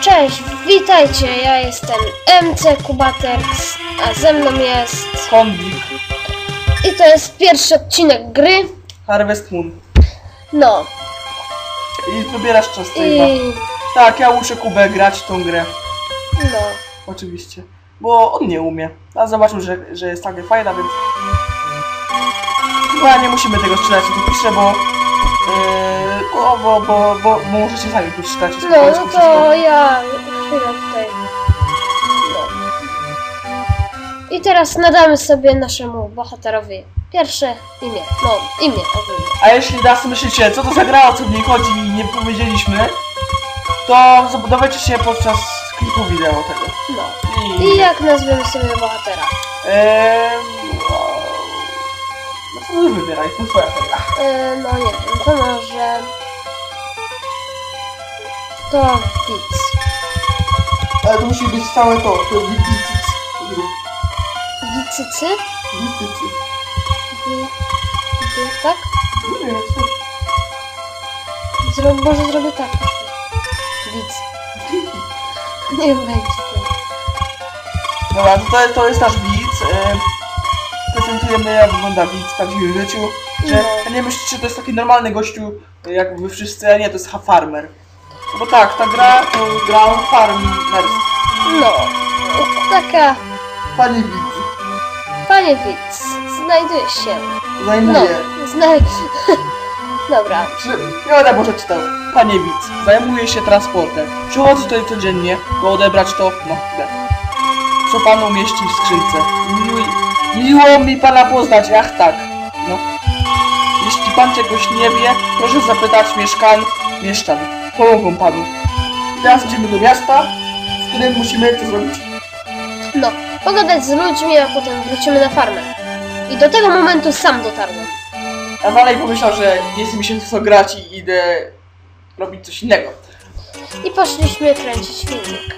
Cześć, witajcie, ja jestem MC Kubaterx, a ze mną jest... Kondik, I to jest pierwszy odcinek gry. Harvest Moon. No, I wybierasz czas i... Tak, ja muszę Kubę grać tą grę. no. Oczywiście. Bo on nie umie. A zobaczył, że, że jest taka fajna, więc... Chyba nie musimy tego co tu pisze, bo... Yy, bo, bo, bo, bo, możecie sami przeczytać. No, no to ja chwilę tutaj... No. I teraz nadamy sobie naszemu bohaterowi pierwsze imię. No, imię ogólnie. A jeśli nas myślicie, co to za gra, o co w niej chodzi i nie powiedzieliśmy, to dowiecie się podczas klipu wideo tego. No. I... Jak nazwiemy sobie bohatera? Eee, no, no co ty wybieraj, to twoja seria. E, no nie wiem, to może... To widz. Ale to musi być całe to, to. Wicycy? Widzicy. Wi... Wi... Tak? Nie wiem, co Zro... Może zrobię tak. Widz. Nie będzie to. Dobra, to, to, to jest nasz widz. E, prezentujemy jak wygląda widz w prawdziwym życiu. Że No. nie myślicie, że to jest taki normalny gościu, jak wy wszyscy, a nie, to jest farmer. No Bo tak, ta gra to gra farmer. No. Taka... Panie widz, Panie widz. Znajduje się. No. zajmuje. Znaj... Dobra. Nie będę może czytał. Panie widz, zajmuje się transportem. Przychodzi tutaj codziennie, by odebrać to, no chwilę. Co pan umieści w skrzynce. Miło, miło mi pana poznać, ach tak. No. Jeśli pan czegoś nie wie, proszę zapytać mieszkań, mieszczan. Pomogą panu. Teraz idziemy do miasta, w którym musimy to zrobić. No. Pogadać z ludźmi, a potem wrócimy na farmę. I do tego momentu sam dotarłem. A dalej pomyślał, że nie chce mi się co grać i idę robić coś innego. I poszliśmy kręcić filmik.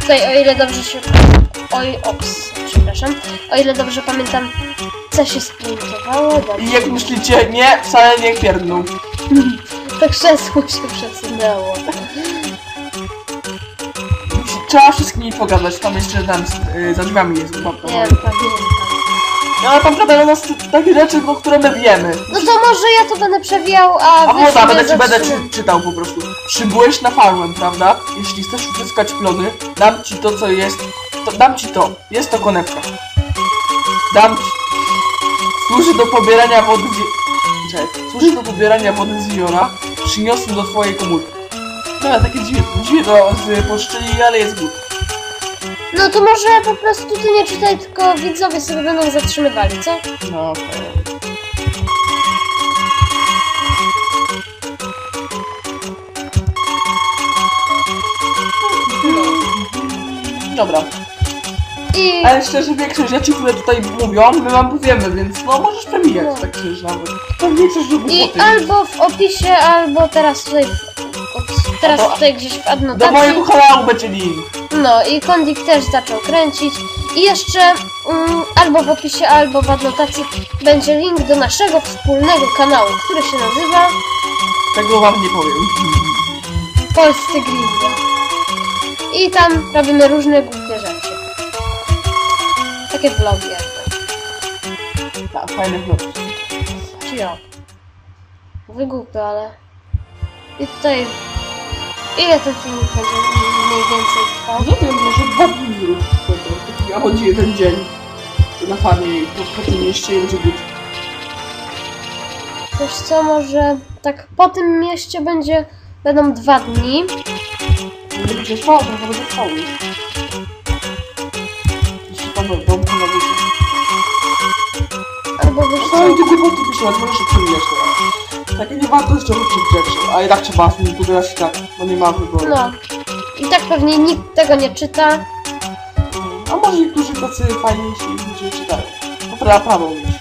Tutaj, o ile dobrze się... Oj, ops, przepraszam. O ile dobrze pamiętam, co się sprintowało. Dobrze. I jak myślicie, nie, wcale nie pierdnął. To krzesło się przesunęło. Trzeba wszystkimi pogadać, tam jeszcze tam y, za drzwiami jest chyba. Nie wiem, pamiętam. No ale tam gadają nas takie rzeczy, no, które my wiemy. No to może ja to będę przewijał, a A wy woda, będę, ci, będę czy, czytał po prostu. Przybyłeś na farmę, prawda? Jeśli chcesz uzyskać plony, dam ci to, co jest. To, dam ci to. Jest to konewka. Dam ci. Służy do pobierania wody z... Czekaj. Służy do pobierania wody z jeziora. Przyniosłem do twojej komórki. No, takie to z poszczeli, ale jest gut. No to może po prostu ty nie czytaj, tylko widzowie sobie będą zatrzymywali, co? No, okej. Dobra, I... ale szczerze większość rzeczy, które tutaj mówią, my wam powiemy, więc no możesz przemijać No. tak szczerze nawet. To większość do I głupoty. albo w opisie, albo teraz tutaj... W... Ups, teraz Albo- tutaj gdzieś w Do adnotacji. mojego kanału będzie link. No i Kondik też zaczął kręcić. I jeszcze mm, albo w opisie, albo w adnotacji będzie link do naszego wspólnego kanału, który się nazywa Tego wam nie powiem. Polscy Grille. I tam robimy różne. Takie vlogi jakby. Tak, fajny vlog. Ja? Mówię głupio, ale... I tutaj... Ile ten filmik będzie mniej więcej trwał? No to może dwa dni zrób. Taki, a chodzi jeden dzień. Na farmie i po takim mieście i będzie gut. Wiesz co, może tak po tym mieście będzie... Będą dwa dni. Będzie trwało, trochę będzie trwało w domku na górze. Albo. No i ty głupoty piszesz, możesz się przewijać teraz. Takie niewartościowe rzeczy, a i tak trzeba z nim tu grać tak, bo nie ma wyboru. No. I tak pewnie nikt tego nie czyta. A może niektórzy tacy fajniejsi ludzie czytają. To pra prawo mieć.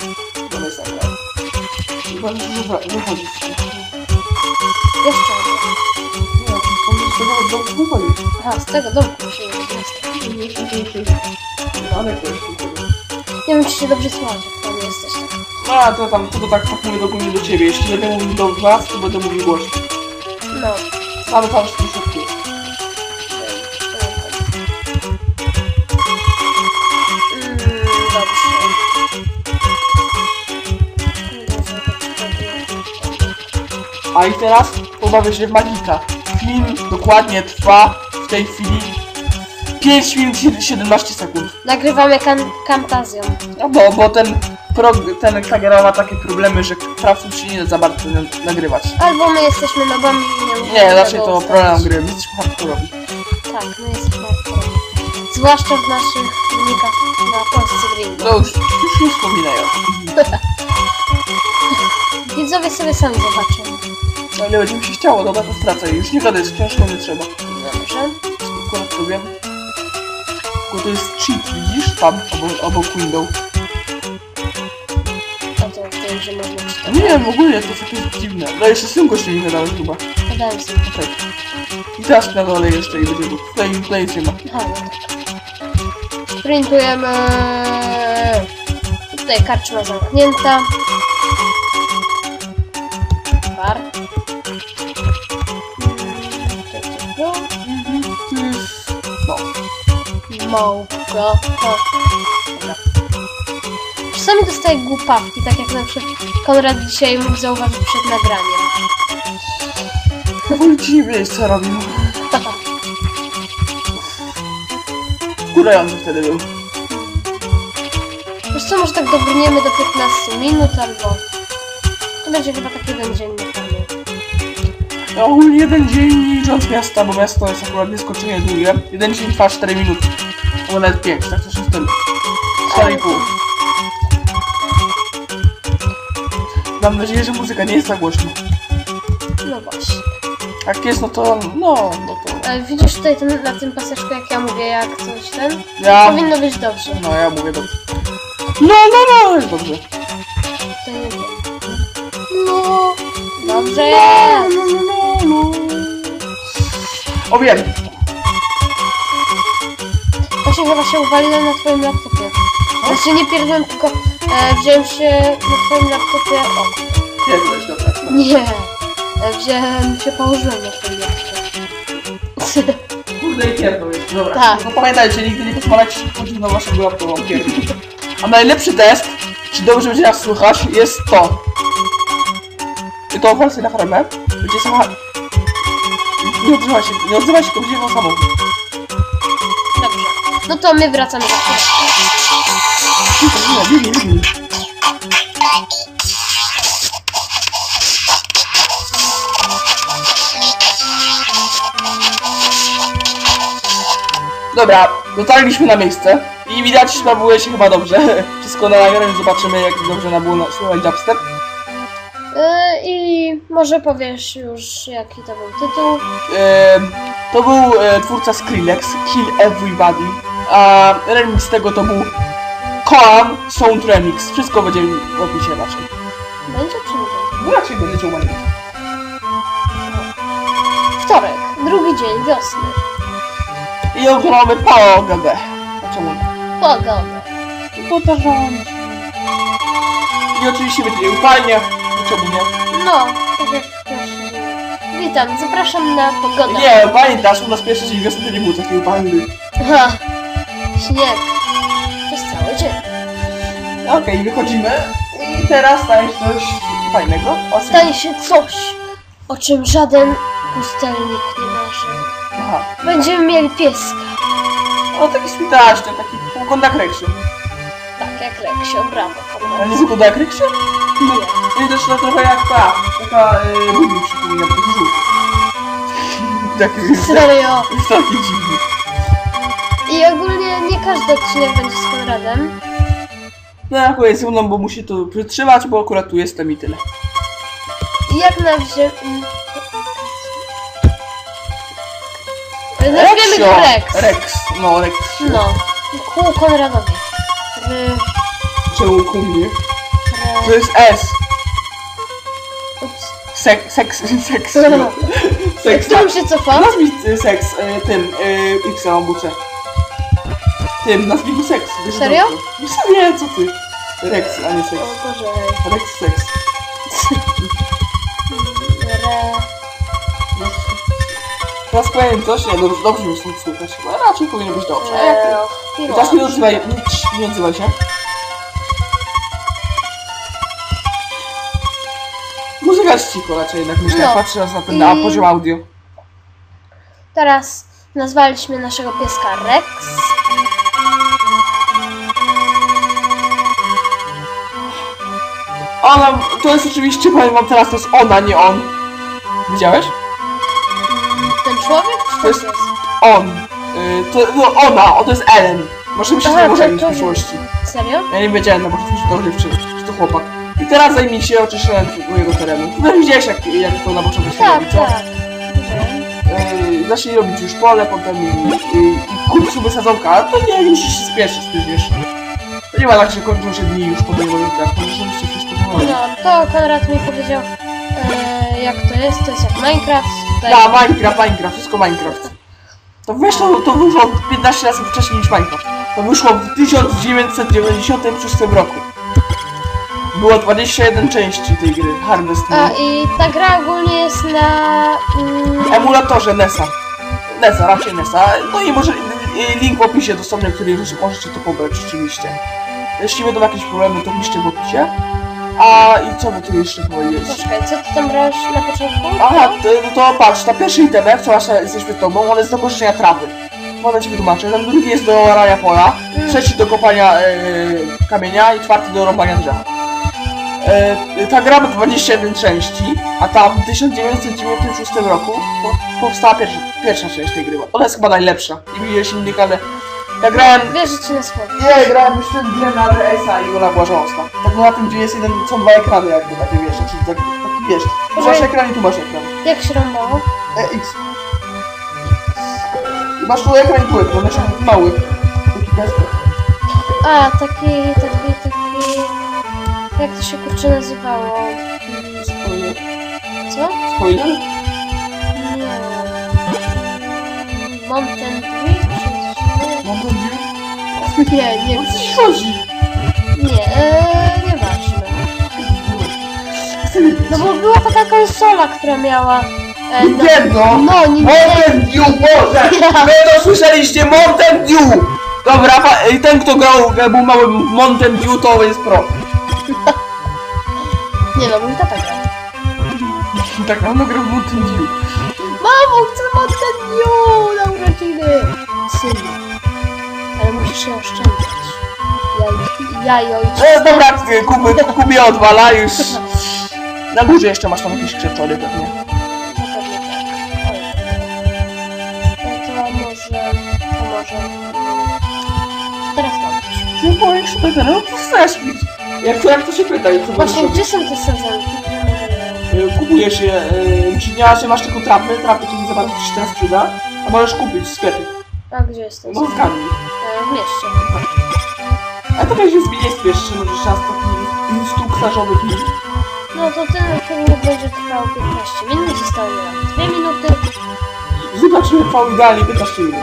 To jest tak. tak. Chyba, że wychodzi tego. Jeszcze. Nie, to może z tego domku wychodzić. Aha, z tego domku musimy mieć. No, ale też. Nie wiem, czy się dobrze słuchasz, jak tam jesteś. No, a to tam, to, to tak, tak mówię dokładnie do ciebie. Jeśli będę mówił do was, to będę mówił głośno. No. Cały pan szybki. Mm, dobrze. A i teraz pobawię się w magika. Film dokładnie trwa w tej chwili 5 minut i 17 sekund. Nagrywamy kan Camtazją. No bo, bo ten prog, ten Kagera ma takie problemy, że krawców się nie da za bardzo na- nagrywać. Albo my jesteśmy nowami i nie możemy Nie, tego raczej to ustawić. problem gry, jesteśmy hardkorowi. Tak, my jesteśmy hardkorowi. Zwłaszcza w naszych filmikach na Polsce Green. No już, już nie wspominaj o tym. Widzowie sobie sami zobaczą. No ile będzie mi się chciało, dobra to stracę. Już nie gadaj, że ciężko nie trzeba. Dobrze? Akurat to wiem. Tylko to jest cheat, widzisz? Tam, obok, obok window. A to wiem, że można czytać. Nie wiem, w ogóle to jest jakieś dziwne. No jeszcze synko jeszcze nie gadałeś chyba. Podałem sobie. Okej. I teraz na dole jeszcze i będzie play, play nie ma. Aha, no tak. Printujemy. Tutaj karczma zamknięta. Bar. Małpka. O. Dobra. Czasami dostaję głupawki, tak jak na przykład Konrad dzisiaj mógł zauważyć przed nagraniem. Powoli ci nie wiedzieć co robił. Wkurzający wtedy był. Wiesz co, może tak dobrniemy do 15 minut albo... To będzie chyba taki jeden dzień na pewno. No ogólnie jeden dzień licząc miasta, bo miasto jest akurat nieskończenie długie. Jeden dzień trwa 4 minuty. Albo nawet 5, tak coś w stylu. 4,5. Mam nadzieję, że muzyka nie jest za głośna. No właśnie. Jak jest, no to, no, no to... Ale widzisz tutaj ten, na tym paseczku, jak ja mówię, jak coś ten? Ja, Powinno być dobrze. no ja mówię dobrze. No, no, no, jest dobrze. To nie wiem. No, dobrze No, jest. no, no, no. O wiem, Właśnie chyba się uwaliłem na twoim laptopie. Znaczy nie pierdolę, tylko e, wziąłem się na twoim laptopie... O, pierdolę, dobra. nie. E, wziąłem się, położyłem na twoim laptopie. Kurde i pierdol jest, dobra. Tak. No pamiętajcie, nigdy nie pozwalajcie się wchodzić na waszego laptopa. A najlepszy test, czy dobrze będzie nas słychać, jest to. I to wersja na farmę. Będzie słuchać. Nie odzywaj się, nie odzywaj się, to będzie to samo. Dobrze. No to my wracamy nie. Dobra, dotarliśmy na miejsce i widać, sprawuje się chyba dobrze. Wszystko na nagraniu zobaczymy, jak dobrze na było na- słuchać dubstep. E, I może powiesz już, jaki to był tytuł. Em, to był e, twórca Skrillex, Kill Everybody, a remix tego to był Koan Sound Remix. Wszystko będzie w opisie raczej. Będzie czy nie będzie? No raczej będzie ciągle. Wtorek, drugi dzień wiosny. I ogromny pogodę. A czemu nie? Pogoda. Bo to rząd. I oczywiście będzie upalnie. Czemu nie? No, tak jak pierwszy dzień. Witam, zapraszam na pogodę. Nie, pamiętasz, u nas pierwszy dzień wiosny to nie był taki upalny. Ha, śnieg. Przez cały dzień. Okej, wychodzimy. I teraz staje się coś fajnego. O, Stanie się coś, o czym żaden pustelnik nie marzy. Aha. Będziemy mieli pieska. O, taki switaczny, taki półkondak reksio. Tak jak Leksio, brawo. A Konrad. nie wygląda jak reksio? Nie. Nie, to jest trochę jak ta, taka e, budzik przypomina, taki żółty. Taki, Serio. jest taki dziwny. I ogólnie nie każdy odcinek będzie z Konradem. No akurat ze mną, bo musi to przytrzymać, bo akurat tu jestem i tyle. I jak na wzie... mm. Nazwiemy go Rex. Rex, no Rex. No. Ku Konradowi. R... Czemu ku mnie? To jest S. Ups. Seks, seks, seks. Seks. Mi się cofa? Nazwij y, seks y, tym, y, X C. Tym, nazwij go seks. wiesz, Serio? dobrze. Nie, co ty? Rex, a nie seks. O Boże. Rex, seks. Re... Teraz powiem coś, nie, dobrze, dobrze mi stąd słychać chyba. Raczej powinno być dobrze. A jak Re... Chociaż nie odzywaj, nie, nie odzywaj się. Muzyka słychać cicho raczej jednak myślę, No. patrząc na ten na I- poziom audio. Teraz nazwaliśmy naszego pieska Rex. Ona, to jest oczywiście, powiem wam teraz, to jest ona, nie on. Widziałeś? Ten człowiek? Czy To jest-. On. Y, to, no ona, o, to jest Ellen. Może myśleć, Aha, że może to- w to- przyszłości. Serio? Ja nie wiedziałem na początku, że to dziewczyna, że to chłopak. I teraz zajmij się oczyszczeniem twojego terenu. No widziałeś jak, jak to na początku się Tak, robi, co? tak. Widziałem. Yy, zacznij robić już pole, potem i, i, i kup sobie sadzonka, ale to nie musisz się spieszyć przecież. To nie ma tak, że kończą się dni już po tej tak, możesz robić to wszystko. No, to Konrad mi powiedział, e, jak to jest. To jest jak Minecraft. Tutaj... Da, Minecraft, Minecraft, wszystko Minecraft. To wyszło, to wyszło 15 razy wcześniej niż Minecraft. To wyszło w 1996 roku. Było 21 części tej gry, Harvest A Moon. i ta gra ogólnie jest na... Mm, emulatorze NESa. NESa, raczej NESa. No i może i link w opisie dostępny, który możecie to pobrać rzeczywiście. Jeśli będą jakieś problemy, to piszcie w opisie. A i co wy tu jeszcze powiedzieć? Poczekaj, co ty tam brałeś na początku? Aha, to, no to patrz, ta pierwszy itemek, co masz jesteś przed tobą, on jest do korzenia trawy. Potem ci wytłumaczę. Ten drugi jest do orania pola, Mm. trzeci do kopania e, kamienia i czwarty do rąbania drzewa. E, ta gra ma 21 części, a tam w 1996 roku po, powstała pierwsza, pierwsza część tej gry. Ona jest chyba najlepsza. Nie widziałeś innych, ale ja grałem... Wierzę ci na słowo. Nie, grałem już w grę na DS-a i ona była żałosna. Tak na tym, gdzie jest jeden, są dwa ekrany jakby takie, wiesz, czyli taki, taki wiesz. Tu masz ekran i tu masz ekran. Jak się rąbało? E, X. I masz tu ekran i tu ekran, znaczy mały. Taki desktop. A, taki, taki, taki... Jak to się kurczę nazywało? Spoiler. Co? Spoiler? Nie. Mountain Dew? Mam. Nie, nie O co ci chodzi? Nie, eee, nieważne. No bo była taka konsola, która miała... E, no, no, nie Mountain Dew, Boże! Wy to słyszeliście, Mountain Dew! Dobra, i ten kto grał, e, był mały Mountain Dew, to jest pro. Nie no, mój tata grał. Tak, on grał w Mountain Dew. Mamo, chcę Mountain Dew na urodziny! Synu, się oszczędzać. Jaj, jajo i E, dobra, Kuby, Kubie odwala już. Na górze jeszcze masz tam jakieś krzeczory pewnie. Na pewno tak. Oj, To może... To może... Teraz mam coś. Nie boisz tego, no to chcesz pić. Jak to, jak to się pyta, co będziesz Właśnie, robić? gdzie są te sadzonki? E, Kupujesz je, e, jeśli nie masz, masz tylko trapy, trapy to nie za bardzo ci się teraz przyda, a możesz kupić w sklepie. A gdzie jest ten No sadzon? zgadnij. W mieście. A to weź jest się, możesz czas taki instruktażowy film. No to ten filmik będzie trwał 15 minut, zostały nam 2 minuty. Zobaczymy trwał idealnie 15 minut.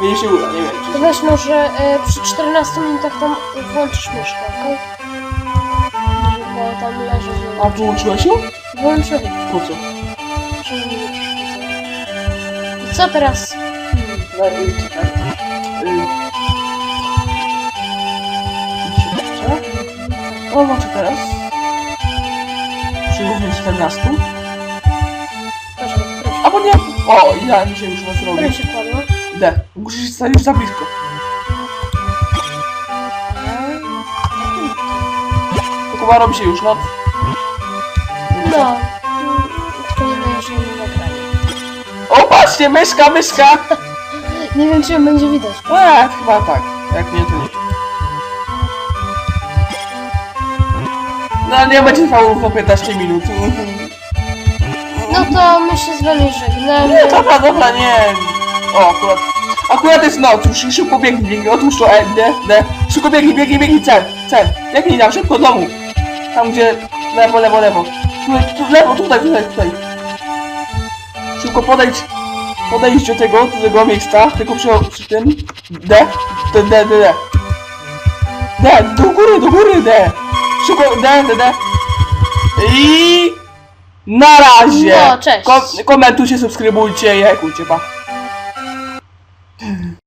Mnie się uda, nie wiem To weź może e, przy 14 minutach tam włączysz myszkę, okej? Żeby tam leży, A że... wyłączyłeś ją? Włączyłem, Po co? żeby nie przeszkadzało. I co teraz? Hmm. No, y, czekaj. Y. Jeszcze? O, może teraz? Przy równie 14? Poczekaj, które się, Albo nie. O, idealnie się już które robi. się kładło? D. Musisz stać już za blisko. Tylko ma robi się już noc. No. mm, Tylko nie mi nagranie. O, patrzcie, myszka, myszka! Nie wiem, czy ją będzie widać. Eee, chyba tak. Jak nie, to nie. No, nie będzie trwało równo 15 minut. No to my się z wami żegnamy. Nie, dobra, dobra, nie. O, akurat. Akurat jest noc, już szybko biegnij, biegnij, otwórz to, e, D, D. Szybko biegnij, biegnij, biegnij, cel, cel. Biegnij tam, szybko do domu. Tam, gdzie, lewo, lewo, lewo. Tu, tu, lewo, tutaj, tutaj, tutaj. Szybko podejdź, podejdź do tego, do tego miejsca, tylko przy, przy tym. D, D, D, D, D. D, do góry, do góry, D. Szybko, D, D, D. I... Na razie! No, cześć. Ko- komentujcie, subskrybujcie i hejkujcie, pa.